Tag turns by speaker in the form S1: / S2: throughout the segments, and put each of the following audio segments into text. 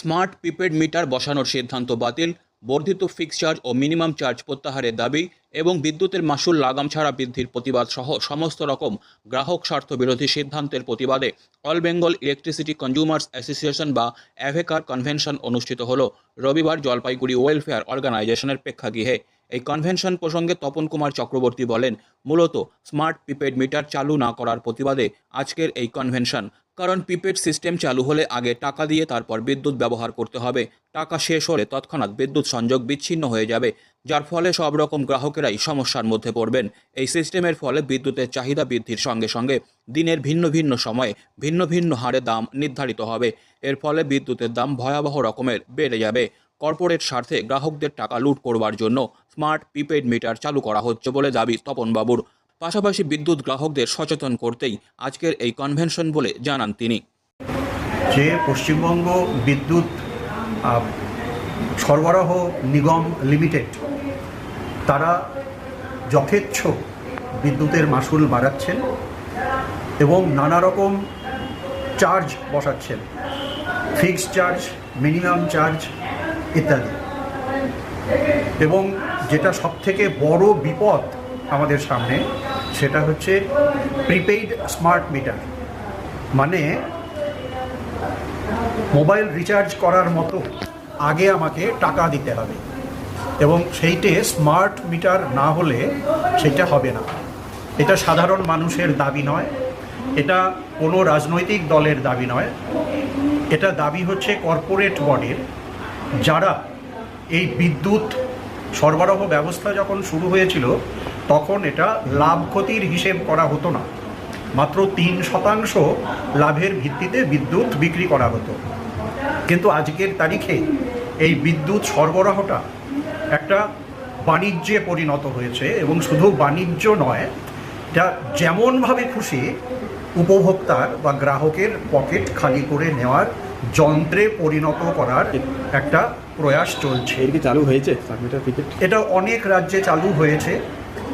S1: Smart prepaid metre বসানোর সিদ্ধান্ত বাতিল, বর্ধিত ফিক্স চার্জ ও মিনিমাম চার্জ প্রত্যাহারের দাবি এবং বিদ্যুতের মাসুল লাগাম ছাড়া বৃদ্ধির প্রতিবাদ সহ সমস্ত রকম গ্রাহক স্বার্থ বিরোধী সিদ্ধান্তের প্রতিবাদে all Bengal electricity consumers association বা অ্যাভেকার কনভেনশন অনুষ্ঠিত হলো রবিবার জলপাইগুড়ি ওয়েলফেয়ার অর্গানাইজেশনের প্রেক্ষাগৃহে। এই কনভেনশন প্রসঙ্গে তপন কুমার চক্রবর্তী বলেন, মূলত স্মার্ট প্রিপেড মিটার চালু না করার প্রতিবাদে আজকের এই কনভেনশন কারণ প্রিপেড সিস্টেম চালু হলে আগে টাকা দিয়ে তারপর বিদ্যুৎ ব্যবহার করতে হবে। টাকা শেষ হলে তৎক্ষণাৎ বিদ্যুৎ সংযোগ বিচ্ছিন্ন হয়ে যাবে, যার ফলে সব রকম গ্রাহকেরাই সমস্যার মধ্যে পড়বেন। এই সিস্টেমের ফলে বিদ্যুতের চাহিদা বৃদ্ধির সঙ্গে সঙ্গে দিনের ভিন্ন ভিন্ন সময়ে ভিন্ন ভিন্ন হারে দাম নির্ধারিত হবে। এর ফলে বিদ্যুতের দাম ভয়াবহ রকমের বেড়ে যাবে। কর্পোরেট স্বার্থে গ্রাহকদের টাকা লুট করবার জন্য স্মার্ট প্রিপেড মিটার চালু করা হচ্ছে বলে দাবি তপনবাবুর। পাশাপাশি বিদ্যুৎ গ্রাহকদের সচেতন করতেই আজকের এই কনভেনশন বলে জানান তিনি।
S2: যে পশ্চিমবঙ্গ বিদ্যুৎ সরবরাহ নিগম লিমিটেড, তারা যথেচ্ছ বিদ্যুতের মাসুল বাড়াচ্ছেন এবং নানা রকম চার্জ বসাচ্ছেন, ফিক্সড চার্জ, মিনিমাম চার্জ ইত্যাদি। এবং যেটা সবথেকে বড় বিপদ আমাদের সামনে, সেটা হচ্ছে প্রিপেইড স্মার্ট মিটার মানে মোবাইল রিচার্জ করার মতো আগে আমাকে টাকা দিতে হবে। এবং সেইটে স্মার্ট মিটার না হলে সেটা হবে না। এটা সাধারণ মানুষের দাবি নয়। এটা কোনো রাজনৈতিক দলের দাবি নয়। এটা দাবি হচ্ছে কর্পোরেট বডির যারা এই বিদ্যুৎ সরবরাহ ব্যবস্থা যখন শুরু হয়েছিল তখন এটা লাভ ক্ষতির হিসেব করা হতো না। মাত্র তিন শতাংশ লাভের ভিত্তিতে বিদ্যুৎ বিক্রি করা হতো। কিন্তু আজকের তারিখে এই বিদ্যুৎ সরবরাহটা একটা বাণিজ্যে পরিণত হয়েছে এবং শুধু বাণিজ্য নয় এটা যেমনভাবে খুশি উপভোক্তার বা গ্রাহকের পকেট খালি করে নেওয়ার যন্ত্রে পরিণত করার একটা প্রয়াস চলছে।
S3: এর চালু হয়েছে
S2: এটা অনেক রাজ্যে চালু হয়েছে।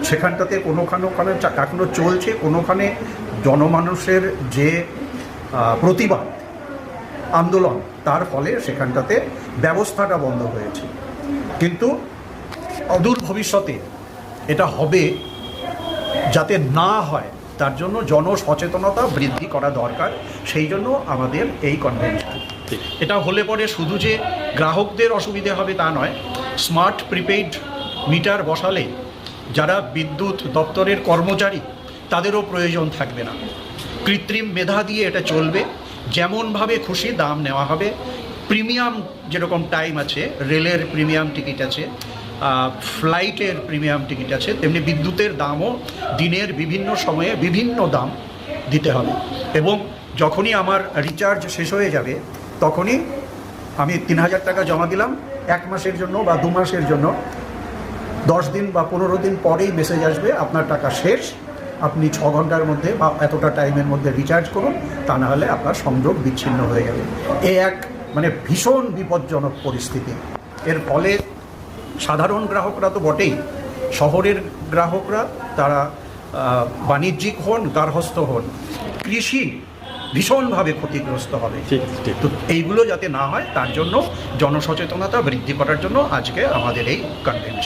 S2: সেখানটাতে কোনোখানে ওখানে চা- এখনও চলছে কোনোখানে জনমানুষের যে প্রতিবাদ আন্দোলন তার ফলে সেখানটাতে ব্যবস্থাটা বন্ধ হয়েছে। কিন্তু অদূর ভবিষ্যতে এটা হবে যাতে না হয় তার জন্য জনসচেতনতা বৃদ্ধি করা দরকার। সেই জন্য আমাদের এই কনভেনশন এটা হলে পরে শুধু যে গ্রাহকদের অসুবিধে হবে তা নয় স্মার্ট প্রিপেইড মিটার বসালে যারা বিদ্যুৎ দপ্তরের কর্মচারী, তাদেরও প্রয়োজন থাকবে না। কৃত্রিম মেধা দিয়ে এটা চলবে। যেমনভাবে খুশি দাম নেওয়া হবে। প্রিমিয়াম যেরকম টাইম আছে, রেলের প্রিমিয়াম টিকিট আছে ফ্লাইটের প্রিমিয়াম টিকিট আছে, তেমনি বিদ্যুতের দামও দিনের বিভিন্ন সময়ে বিভিন্ন দাম দিতে হবে। এবং যখনই আমার রিচার্জ শেষ হয়ে যাবে, তখনই আমি তিন হাজার টাকা জমা দিলাম। এক মাসের জন্য বা দু মাসের জন্য দশ দিন বা পনেরো দিন পরেই মেসেজ আসবে আপনার টাকা শেষ। আপনি ছ ঘণ্টার মধ্যে বা এতটা টাইমের মধ্যে রিচার্জ করুন তা না হলে আপনার সংযোগ বিচ্ছিন্ন হয়ে যাবে। এ এক মানে ভীষণ বিপজ্জনক পরিস্থিতি। এর ফলে সাধারণ গ্রাহকরা তো বটেই। শহরের গ্রাহকরা তারা বাণিজ্যিক হন গার্হস্থ হন কৃষি ভীষণভাবে ক্ষতিগ্রস্ত হবে। তো এইগুলো যাতে না হয় তার জন্য জনসচেতনতা বৃদ্ধি করার জন্য আজকে আমাদের এই convention